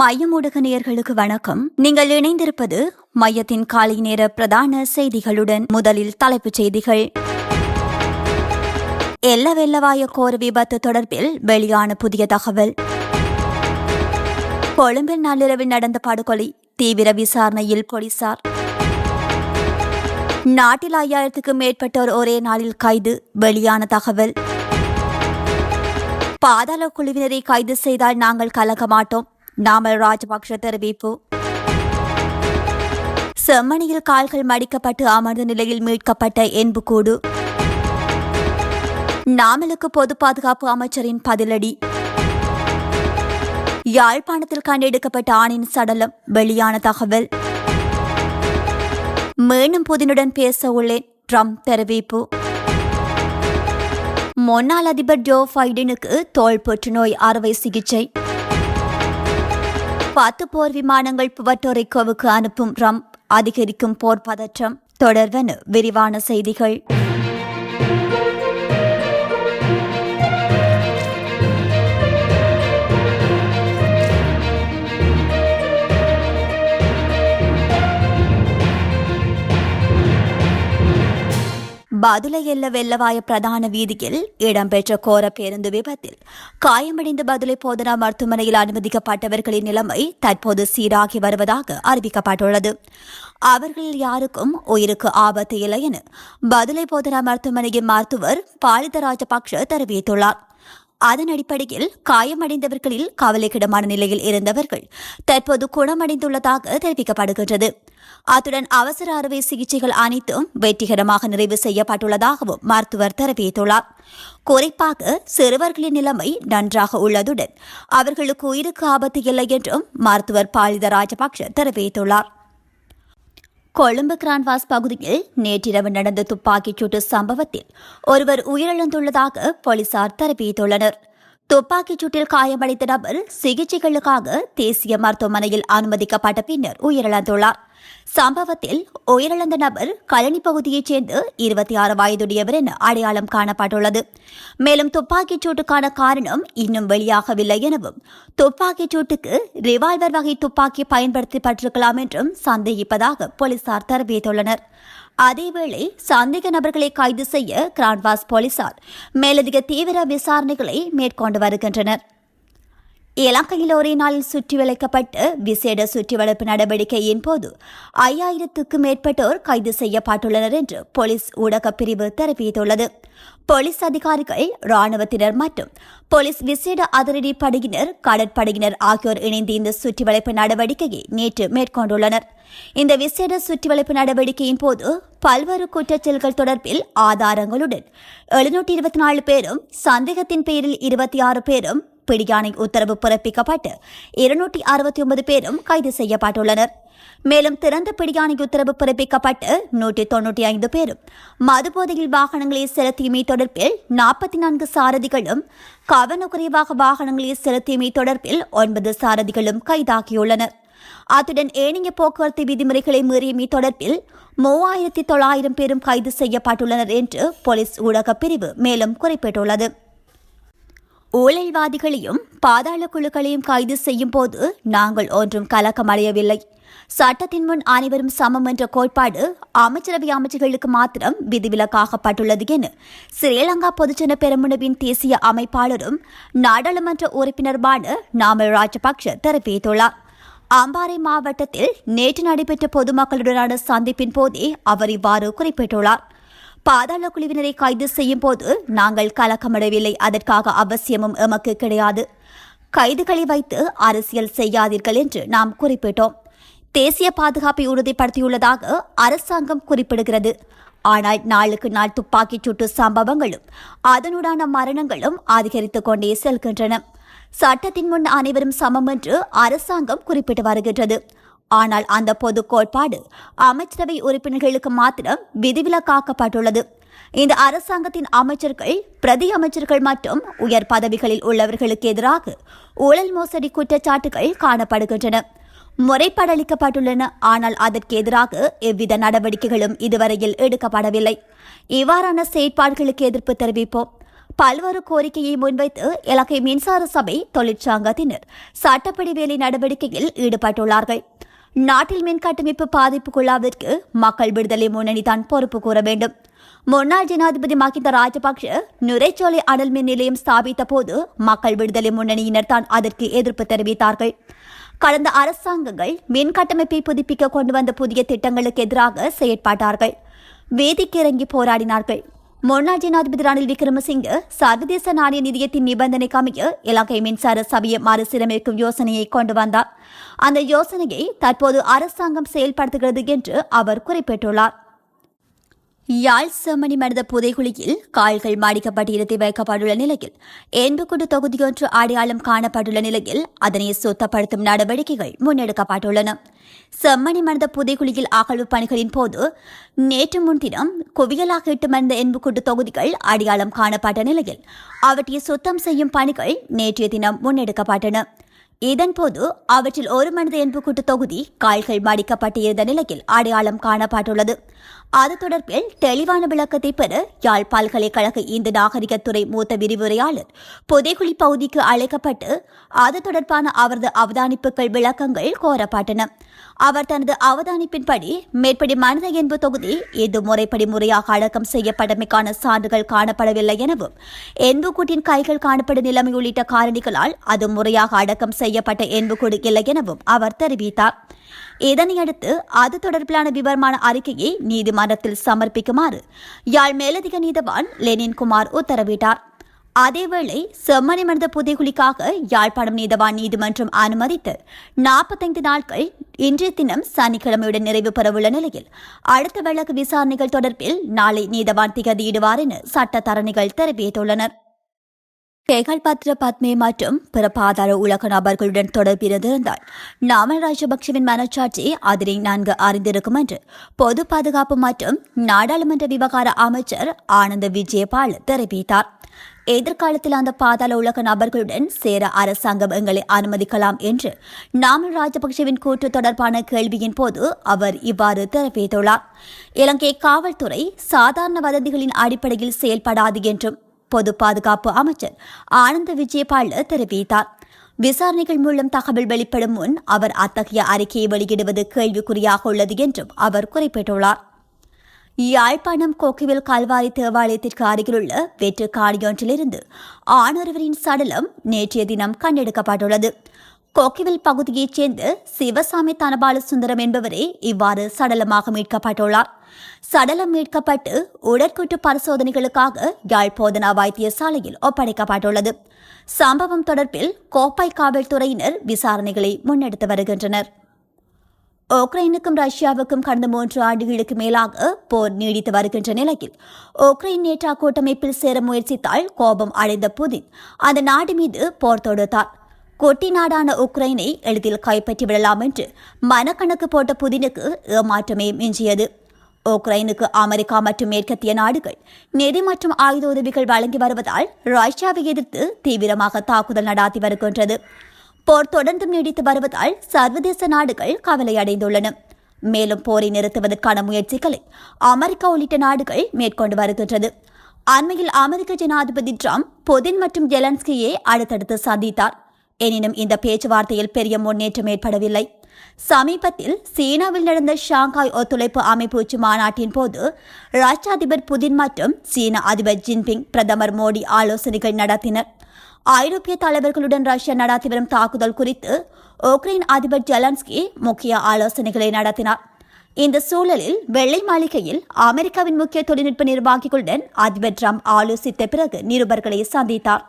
மையம் நேயர்களுக்கு வணக்கம். நீங்கள் இணைந்திருப்பது மையத்தின் காலை நேர பிரதான செய்திகளுடன் முதலில் தலைப்புச் செய்திகள். எல்ல வெள்ளவாய கோர விபத்து தொடர்பில் வெளியான புதிய தகவல். கொழும்பில் நள்ளிரவில் நடந்த படுகொலை தீவிர விசாரணையில் போலீசார். நாட்டில் ஐயாயிரத்துக்கும் மேற்பட்டோர் ஒரே நாளில் கைது வெளியான தகவல். பாதாள குழுவினரை கைது செய்தால் நாங்கள் கலக்க மாட்டோம். நாமல் ராஜபக்ஷ தெரிவிப்பு. செம்மணியில் கால்கள் மடிக்கப்பட்டு அமர்ந்த நிலையில் மீட்கப்பட்ட என்புக்கூடு நாமலுக்கு பொது பாதுகாப்பு அமைச்சரின் பதிலடி. யாழ்ப்பாணத்தில் கண்டெடுக்கப்பட்ட ஆணின் சடலம் வெளியான தகவல். மீண்டும் புதினுடன் பேச உள்ளேன் ட்ரம்ப் தெரிவிப்பு. முன்னாள் அதிபர் ஜோ பைடனுக்கு தோல் புற்றுநோய் அறுவை சிகிச்சை. பத்து போர் விமானங்கள் புவட்டோரிக்கோவுக்கு அனுப்பும் ட்ரம்ப் அதிகரிக்கும் போர் பதற்றம். தொடர்வன விரிவான செய்திகள். பதுளை எல்ல வெள்ளவாய பிரதான வீதியில் இடம்பெற்ற கோர பேருந்து விபத்தில் காயமடைந்த பதுளை போதனா மருத்துவமனையில் அனுமதிக்கப்பட்டவர்களின் நிலைமை தற்போது சீராகி வருவதாக அறிவிக்கப்பட்டுள்ளது. அவர்களில் யாருக்கும் உயிருக்கு ஆபத்து இல்லை என பதுளை போதனா மருத்துவமனையின் மருத்துவர் பாலித ராஜபக்ஷ தெரிவித்துள்ளார். அதன் அடிப்படையில் காயமடைந்தவர்களில் கவலைக்கிடமான நிலையில் இருந்தவர்கள் தற்போது குணமடைந்துள்ளதாக தெரிவிக்கப்படுகின்றது. அத்துடன் அவசர அறுவை சிகிச்சைகள் அனைத்தும் வெற்றிகரமாக நிறைவு செய்யப்பட்டுள்ளதாகவும் மருத்துவர் தெரிவித்துள்ளார். குறிப்பாக சிறுவர்களின் நிலைமை நன்றாக உள்ளதுடன் அவர்களுக்கு உயிருக்கு ஆபத்து இல்லை என்றும் மருத்துவர் பாலித ராஜபக்ஷ தெரிவித்துள்ளார். கொழும்பு கிரான்வாஸ் பகுதியில் நேற்றிரவு நடந்த துப்பாக்கிச் சூட்டு சம்பவத்தில் ஒருவர் உயிரிழந்துள்ளதாக போலீசார் தெரிவித்துள்ளனர். துப்பாக்கிச் சூட்டில் காயமடைந்த நபர் சிகிச்சைகளுக்காக தேசிய மருத்துவமனையில் அனுமதிக்கப்பட்ட பின்னர் உயிரிழந்துள்ளார். சம்பவத்தில் உயிரிழந்த நபர் கழனி பகுதியைச் சேர்ந்து இருபத்தி ஆறு வயதுடையவர் என அடையாளம் காணப்பட்டுள்ளது. மேலும் துப்பாக்கிச் சூட்டுக்கான காரணம் இன்னும் வெளியாகவில்லை எனவும் துப்பாக்கிச் சூட்டுக்கு ரிவால்வர் வகை துப்பாக்கி பயன்படுத்தப்பட்டிருக்கலாம் என்றும் சந்தேகிப்பதாக போலீசார் தெரிவித்துள்ளனர். அதேவேளை சந்தேக நபர்களை கைது செய்ய கிரான்வாஸ் போலீசார் மேலதிக தீவிர விசாரணைகளை மேற்கொண்டு வருகின்றனர். இலங்கையில் ஒரே நாளில் சுற்றி வளைக்கப்பட்டு விசேட சுற்றிவளைப்பு நடவடிக்கையின் போது ஐயாயிரத்துக்கும் மேற்பட்டோர் கைது செய்யப்பட்டுள்ளனர் என்று போலீஸ் ஊடகப் பிரிவு தெரிவித்துள்ளது. போலீஸ் அதிகாரிகள் ராணுவத்தினர் மற்றும் போலீஸ் விசேட அதிரடி படையினர் கடற்படையினர் ஆகியோர் இணைந்து இந்த சுற்றிவளைப்பு நடவடிக்கையை நேற்று மேற்கொண்டுள்ளனர். இந்த விசேட சுற்றிவளைப்பு நடவடிக்கையின் போது பல்வேறு குற்றச்செயல்கள் தொடர்பில் ஆதாரங்களுடன் எழுநூற்றி இருபத்தி நாலு பேரும் சந்தேகத்தின் பேரில் இருபத்தி ஆறு பேரும் பிடியாணை உத்தரவு பிறப்பிக்கப்பட்டு இருநூற்றி அறுபத்தி ஒன்பது பேரும் கைது செய்யப்பட்டுள்ளனர். மேலும் திறந்த பிடியாணை உத்தரவு பிறப்பிக்கப்பட்டு நூற்றி தொன்னூற்றி ஐந்து பேரும் மதுபோதையில் வாகனங்களை செலுத்தியமை தொடர்பில் நாற்பத்தி நான்கு சாரதிகளும் கவனக்குறைவாக வாகனங்களை செலுத்தியமை தொடர்பில் ஒன்பது சாரதிகளும் கைதாகியுள்ளனர். அத்துடன் ஏனைய போக்குவரத்து விதிமுறைகளை மீறியமை தொடர்பில் மூவாயிரத்தி தொள்ளாயிரம் பேரும் கைது செய்யப்பட்டுள்ளனர் என்று போலீஸ் ஊடகப் பிரிவு மேலும் குறிப்பிட்டுள்ளது. ஊழல்வாதிகளையும் பாதாள குழுக்களையும் கைது செய்யும் போது நாங்கள் ஒன்றும் கலக்கமடையவில்லை சட்டத்தின் முன் அனைவரும் சமம் என்ற கோட்பாடு அமைச்சரவை அமைச்சர்களுக்கு மாத்திரம் விதிவிலக்காகப்பட்டுள்ளது என ஸ்ரீலங்கா பொதுஜன பெருமுனவின் தேசிய அமைப்பாளரும் நாடாளுமன்ற உறுப்பினருமான நாமல் ராஜபக்ஷ தெரிவித்துள்ளார். அம்பாறை மாவட்டத்தில் நேற்று நடைபெற்ற பொதுமக்களுடனான சந்திப்பின் போதே அவர் இவ்வாறு குறிப்பிட்டுள்ளார். பாதாள குழுவினரை கைது செய்யும் போது நாங்கள் கலக்கமடவில்லை. அதற்காக அவசியமும் எமக்கு கிடையாது. கைதுகளை வைத்து அரசியல் செய்யாதீர்கள் என்று நாம் குறிப்பிட்டோம். தேசிய பாதுகாப்பை உறுதிப்படுத்தியுள்ளதாக அரசாங்கம் குறிப்பிடுகிறது. ஆனால் நாளுக்கு நாள் துப்பாக்கிச் சூட்டு சம்பவங்களும் அதனுடான மரணங்களும் அதிகரித்துக் கொண்டே செல்கின்றன. சட்டத்தின் முன் அனைவரும் சமம் என்று அரசாங்கம் குறிப்பிட்டு வருகின்றது. ஆனால் அந்த பொது கோட்பாடு அமைச்சரவை உறுப்பினர்களுக்கு மாத்திரம் விதிவிலக்காக்கப்பட்டுள்ளது. இந்த அரசாங்கத்தின் அமைச்சர்கள் பிரதி அமைச்சர்கள் மற்றும் உயர் பதவிகளில் உள்ளவர்களுக்கு எதிராக ஊழல் மோசடி குற்றச்சாட்டுகள் காணப்படுகின்றன. முறைப்படளிக்கப்பட்டுள்ளன. ஆனால் அதற்கு எதிராக எவ்வித நடவடிக்கைகளும் இதுவரையில் எடுக்கப்படவில்லை. இவ்வாறான செயற்பாடுகளுக்கு எதிர்ப்பு தெரிவிப்போம். பல்வேறு கோரிக்கையை முன்வைத்து இலங்கை மின்சார சபை தொழிற்சங்கத்தினர் சட்டப்படி வேலை நடவடிக்கையில் ஈடுபட்டுள்ளார்கள். நாட்டில் மின் கட்டமைப்பு பாதிப்புக்குள்ளாவதற்கு மக்கள் விடுதலை முன்னணி தான் பொறுப்பு கூற வேண்டும். முன்னாள் ஜனாதிபதி மஹிந்த ராஜபக்ஷ நுரைச்சோலை அனல் மின் நிலையம் ஸ்தாபித்த போது மக்கள் விடுதலை முன்னணியினர் தான் அதற்கு எதிர்ப்பு தெரிவித்தார்கள். கடந்த அரசாங்கங்கள் மின் கட்டமைப்பை புதுப்பிக்க கொண்டு வந்த புதிய திட்டங்களுக்கு எதிராக செயற்பட்டார்கள். வேதிக்கு இறங்கி போராடினார்கள். முன்னாள் ஜனாதிபதி ரணில் விக்ரமசிங்க சர்வதேச நாணய நிதியத்தின் நிபந்தனைக்கு அமைய இலங்கை மின்சார சபையை மறுசீரமைக்கும் யோசனையை கொண்டு வந்தார். அந்த யோசனையை தற்போது அரசாங்கம் செயல்படுத்துகிறது என்று அவர் குறிப்பிட்டுள்ளார். யாழ் செம்மணி மனித புதைகுழியில் கால்கள் மாடிக்கப்பட்டு இருத்தி வைக்கப்பட்டுள்ள நிலையில் எண்புக்குண்டு தொகுதியொன்று அடையாளம் காணப்பட்டுள்ள நிலையில் அதனை சுத்தப்படுத்தும் நடவடிக்கைகள் முன்னெடுக்கப்பட்டுள்ளன. செம்மணி மனித புதைகுழியில் அகழ்வு பணிகளின் போது நேற்று முன்தினம் குவியலாக இட்டு மனித எண்புக்குண்டு தொகுதிகள் அடையாளம் காணப்பட்ட நிலையில் அவற்றை சுத்தம் செய்யும் பணிகள் நேற்றைய தினம் முன்னெடுக்கப்பட்டன. இதன்போது அவற்றில் ஒரு மனித எண்புக்கூட்டு தொகுதி கால்கள் மடிக்கப்பட்டு இருந்த நிலையில் அடையாளம் காணப்பட்டுள்ளது. அது தொடர்பில் தெளிவான விளக்கத்தை பெற யாழ் பல்கலைக்கழக இந்து நாகரிகத்துறை மூத்த விரிவுரையாளர் புதைக்குழி பகுதிக்கு அழைக்கப்பட்டு அது தொடர்பான அவரது அவதானிப்புகள் விளக்கங்கள் கோரப்பட்டன. அவர் தனது அவதானிப்பின்படி மேற்படி மனித என்பு தொகுதி இது முறைப்படி முறையாக அடக்கம் செய்யப்பட்டமைக்கான சான்றுகள் காணப்படவில்லை எனவும் என்புக்கூட்டின் கைகள் காணப்படும் நிலைமை உள்ளிட்ட காரணிகளால் அது முறையாக அடக்கம் செய்யப்பட்ட என்புக்கூடு இல்லை எனவும் அவர் தெரிவித்தார். இதனையடுத்து அது தொடர்பிலான விவரமான அறிக்கையை நீதிமன்றத்தில் சமர்ப்பிக்குமாறு யாழ் மேலதிக நீதவான் லெனின் குமார் உத்தரவிட்டார். அதேவேளை செம்மணி மனித புதைகுலிக்காக யாழ்ப்பாணம் நீதவான் நீதிமன்றம் அனுமதித்து நாற்பத்தைந்து நாட்கள் இன்றைய தினம் சனிக்கிழமையுடன் நிறைவு பெறவுள்ள நிலையில் அடுத்த வழக்கு விசாரணைகள் தொடர்பில் நாளை நீதவான் திகதியிடுவார் என சட்டத்தரணிகள் தெரிவித்துள்ளனர். கேகல் பத்மே மற்றும் பிற பாதாள உலக நபர்களுடன் தொடர்பிருந்திருந்தால் நாமல் ராஜபக்சவின் மனச்சாட்சி அதனை நன்கு அறிந்திருக்கும் என்று பொது பாதுகாப்பு மற்றும் நாடாளுமன்ற விவகார அமைச்சர் ஆனந்த விஜயபால் தெரிவித்தார். எதிர்காலத்தில் அந்த பாதாள உலக நபர்களுடன் சேர அரசாங்கம் எங்களை அனுமதிக்கலாம் என்று நாமல் ராஜபக்சவின் கூற்று தொடர்பான கேள்வியின் போது அவர் இவ்வாறு தெரிவித்துள்ளார். இலங்கை காவல்துறை சாதாரண வதந்திகளின் அடிப்படையில் செயல்படாது என்றும் பொது பாதுகாப்பு அமைச்சர் ஆனந்த விஜயபால தெரிவித்தார். விசாரணைகள் மூலம் தகவல் வெளிப்படும் முன் அவர் அத்தகைய அறிக்கையை வெளியிடுவது கேள்விக்குறியாக உள்ளது என்றும் அவர் குறிப்பிட்டுள்ளார். யாழ்ப்பாணம் கோக்கிவில் கல்வாரி தேவாலயத்திற்கு அருகிலுள்ள வெற்று காணியொன்றிலிருந்து ஆணொருவரின் சடலம் நேற்றைய தினம் கண்டெடுக்கப்பட்டுள்ளது. கோக்கிவில் பகுதியைச் சேர்ந்த சிவசாமி தனபாலசுந்தரம் என்பவரே இவ்வாறு சடலமாக மீட்கப்பட்டுள்ளார். சடலம் மீட்கப்பட்டு உடற்கூட்டு பரிசோதனைகளுக்காக யாழ் போதனா வைத்தியசாலையில் ஒப்படைக்கப்பட்டுள்ளது. சம்பவம் தொடர்பில் கோப்பை காவல்துறையினர் விசாரணைகளை முன்னெடுத்து வருகின்றனர். உக்ரைனுக்கும் ரஷ்யாவுக்கும் கடந்த மூன்று ஆண்டுகளுக்கு மேலாக போர் நீடித்து வருகின்ற நிலையில் உக்ரைன் நேற்றா கூட்டமைப்பில் சேர முயற்சித்தால் கோபம் அடைந்த புதின் அந்த நாடு மீது போர் தொடுத்தார். கொட்டி நாடான உக்ரைனை எளிதில் கைப்பற்றி விடலாம் என்று மனக்கணக்கு போட்ட புதினுக்கு ஏமாற்றமே மிஞ்சியது. உக்ரைனுக்கு அமெரிக்கா மற்றும் மேற்கத்திய நாடுகள் நிதி மற்றும் ஆயுத உதவிகள் வழங்கி வருவதால் ரஷ்யாவை எதிர்த்து தீவிரமாக தாக்குதல் நடாத்தி வருகின்றது. போர் தொடர்ந்தும் நீடித்து வருவதால் சர்வதேச நாடுகள் கவலையடைந்துள்ளன. மேலும் போரை நிறுத்துவதற்கான முயற்சிகளை அமெரிக்கா உள்ளிட்ட நாடுகள் மேற்கொண்டு வருகின்றது. அண்மையில் அமெரிக்க ஜனாதிபதி டிரம்ப் புதின் மற்றும் ஜெலன்ஸ்கியை அடுத்தடுத்து சந்தித்தார். எனினும் இந்த பேச்சுவார்த்தையில் பெரிய முன்னேற்றம் ஏற்படவில்லை. சமீபத்தில் சீனாவில் நடந்த ஷாங்காய் ஒத்துழைப்பு அமைப்பு உச்சி மாநாட்டின் போது ரஷ்ய அதிபர் புதின் மற்றும் சீன அதிபர் ஜின்பிங் பிரதமர் மோடி ஆலோசனைகள் நடத்தினர். ஐரோப்பிய தலைவர்களுடன் ரஷ்யா நடத்தி வரும் தாக்குதல் குறித்து உக்ரைன் அதிபர் ஜெலன்ஸ்கி முக்கிய ஆலோசனைகளை நடத்தினார். இந்த சூழலில் வெள்ளை மாளிகையில் அமெரிக்காவின் முக்கிய தொழில்நுட்ப நிர்வாகிகளுடன் அதிபர் டிரம்ப் ஆலோசித்த பிறகு நிருபர்களை சந்தித்தார்.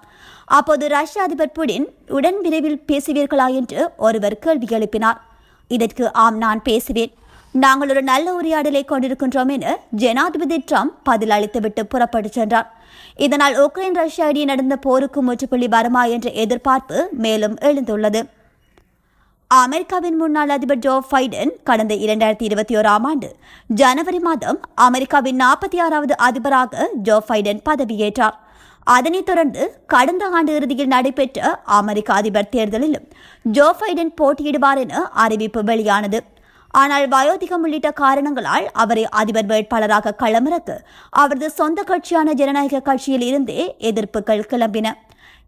அப்போது ரஷ்ய அதிபர் புடின் உடன் விரைவில் பேசுவீர்களா? என்று ஒருவர் கேள்வி எழுப்பினார். இதற்கு ஆம் நான் பேசுவேன். நாங்கள் ஒரு நல்ல உரையாடலை கொண்டிருக்கின்றோம் என ஜனாதிபதி ட்ரம்ப் பதில் அளித்துவிட்டு புறப்பட்டு சென்றார். இதனால் உக்ரைன் ரஷ்யா இடையே நடந்த போருக்கு முற்றுப்புள்ளி வருமா என்ற எதிர்பார்ப்பு மேலும் எழுந்துள்ளது. அமெரிக்காவின் முன்னாள் அதிபர் ஜோ பைடன் கடந்த இரண்டாயிரத்தி இருபத்தி ஓராம் ஆண்டு ஜனவரி மாதம் அமெரிக்காவின் நாற்பத்தி ஆறாவது அதிபராக ஜோ பைடன் பதவியேற்றார். அதனைத் தொடர்ந்து கடந்த ஆண்டு இறுதியில் நடைபெற்ற அமெரிக்க அதிபர் தேர்தலிலும் ஜோ பைடன் போட்டியிடுவார் என அறிவிப்பு வெளியானது. ஆனால் வயோதிகம் உள்ளிட்ட காரணங்களால் அவரை அதிபர் வேட்பாளராக களமிறக்க அவரது சொந்த கட்சியான ஜனநாயக கட்சியில் இருந்தே எதிர்ப்புகள் கிளம்பின.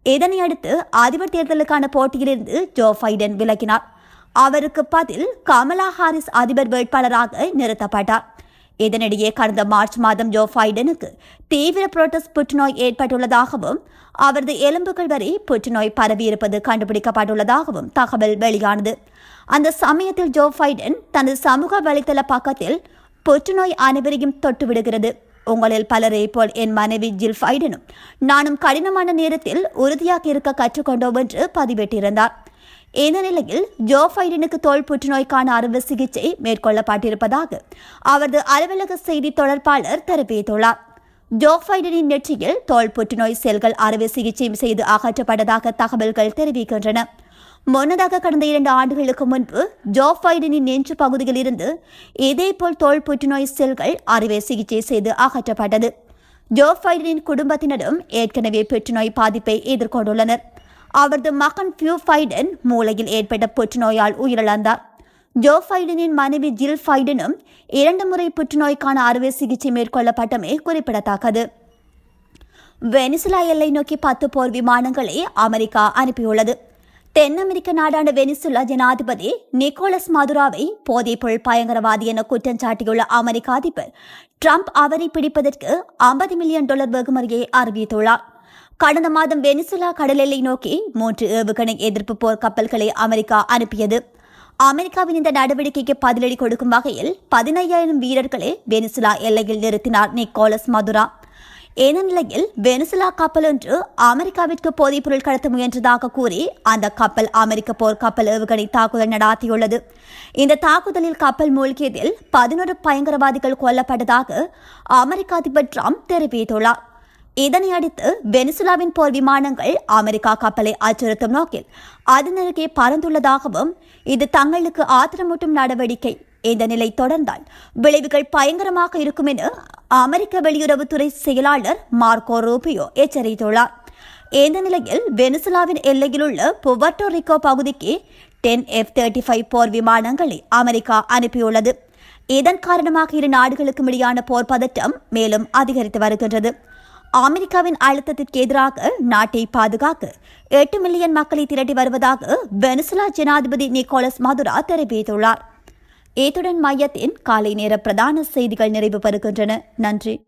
இதனையடுத்து அதிபர் தேர்தலுக்கான போட்டியிலிருந்து ஜோ பைடன் விலகினார். அவருக்கு பதில் கமலா ஹாரிஸ் அதிபர் வேட்பாளராக நிறுத்தப்பட்டார். இதனிடையே கடந்த மார்ச் மாதம் ஜோ பைடனுக்கு தீவிர புரோட்டஸ் புற்றுநோய் ஏற்பட்டுள்ளதாகவும் அவரது எலும்புகள் வரை புற்றுநோய் பரவியிருப்பது கண்டுபிடிக்கப்பட்டுள்ளதாகவும் தகவல் வெளியானது. அந்த சமயத்தில் ஜோ பைடன் தனது சமூக வலைதள பக்கத்தில் புற்றுநோய் அனைவரையும் தொட்டுவிடுகிறது உங்களில் பலரை போல் என் மனைவி ஜில் ஃபைடனும் நானும் கடினமான நேரத்தில் உறுதியாக இருக்க கற்றுக்கொண்டோம் என்று பதிவிட்டிருந்தார். இந்த நிலையில் ஜோ பைடனுக்கு தோல் புற்றுநோய்க்கான அறுவை சிகிச்சை மேற்கொள்ளப்பட்டிருப்பதாக அவரது அலுவலக செய்தி தொடர்பாளர் தெரிவித்துள்ளார். ஜோ பைடனின் நெற்றியில் தோல் புற்றுநோய் செல்கள் அறுவை சிகிச்சை செய்து அகற்றப்பட்டதாக தகவல்கள் தெரிவிக்கின்றன. முன்னதாக கடந்த இரண்டு ஆண்டுகளுக்கு முன்பு ஜோ பைடனின் நெஞ்சு பகுதியில் இருந்து இதேபோல் தோல் புற்றுநோய் செல்கள் அறுவை சிகிச்சை செய்து அகற்றப்பட்டது. ஜோ பைடனின் குடும்பத்தினரும் ஏற்கனவே புற்றுநோய் பாதிப்பை எதிர்கொண்டுள்ளனர். அவரது மகன் பியூ ஃபைடன் மூளையில் ஏற்பட்ட புற்றுநோயால் உயிரிழந்தார். ஜோ ஃபைடனின் மனைவி ஜில் ஃபைடனும் இரண்டு முறை புற்றுநோய்க்கான அறுவை சிகிச்சை மேற்கொள்ளப்பட்டமே குறிப்பிடத்தக்கது. வெனிசுலா எல்லை நோக்கி பத்து போர் விமானங்களை அமெரிக்கா அனுப்பியுள்ளது. தென் அமெரிக்க நாடான வெனிசுலா ஜனாதிபதி நிக்கோலஸ் மதுராவை போதைப்பொருள் பயங்கரவாதி என குற்றம் சாட்டியுள்ள அமெரிக்க அதிபர் ட்ரம்ப் அவரை பிடிப்பதற்கு ஐம்பது மில்லியன் டாலர் வெகுமதியை அறிவித்துள்ளார். கடந்த மாதம் வெனிசுலா கடல் எல்லை நோக்கி மூன்று ஏவுகணை எதிர்ப்பு போர் கப்பல்களை அமெரிக்கா அனுப்பியது. அமெரிக்காவின் இந்த நடவடிக்கைக்கு பதிலடி கொடுக்கும் வகையில் பதினையாயிரம் வீரர்களை வெனிசுலா எல்லையில் நிறுத்தினார் நிக்கோலஸ் மதுரா. என நிலையில் வெனிசுலா கப்பல் ஒன்று அமெரிக்காவிற்கு போதைப் பொருள் கடத்த முயன்றதாக கூறி அந்த கப்பல் அமெரிக்க போர் கப்பல் ஏவுகணை தாக்குதல் நடாத்தியுள்ளது. இந்த தாக்குதலில் கப்பல் மூழ்கியதில் பதினோரு பயங்கரவாதிகள் கொல்லப்பட்டதாக அமெரிக்க அதிபர் ட்ரம்ப் தெரிவித்துள்ளார். இதனை அடுத்து வெனிசுலாவின் போர் விமானங்கள் அமெரிக்கா கப்பலை அச்சுறுத்தும் நோக்கில் அதனருகே பறந்துள்ளதாகவும் இது தங்களுக்கு ஆத்திரமூட்டும் நடவடிக்கை. இந்த நிலை தொடர்ந்தால் விளைவுகள் பயங்கரமாக இருக்கும் என அமெரிக்க வெளியுறவுத்துறை செயலாளர் மார்க்கோ ரூபியோ எச்சரித்துள்ளார். இந்த நிலையில் வெனிசுலாவின் எல்லையில் உள்ள புவர்டோ ரிக்கோ பகுதிக்கு டென் எஃப் தேர்ட்டி ஃபைவ் போர் விமானங்களை அமெரிக்கா அனுப்பியுள்ளது. இதன் காரணமாக இரு நாடுகளுக்கும் இடையான போர் பதட்டம் மேலும் அதிகரித்து வருகின்றது. அமெரிக்காவின் அழுத்தத்திற்கு எதிராக நாட்டை பாதுகாக்க எட்டு மில்லியன் மக்களை திரட்டி வருவதாக வெனிசுலா ஜனாதிபதி நிக்கோலஸ் மதுரா தெரிவித்துள்ளார். ஏத்துடன் மையத்தின் காலை நேர பிரதான செய்திகள் நிறைவு பெறுகின்றன. நன்றி.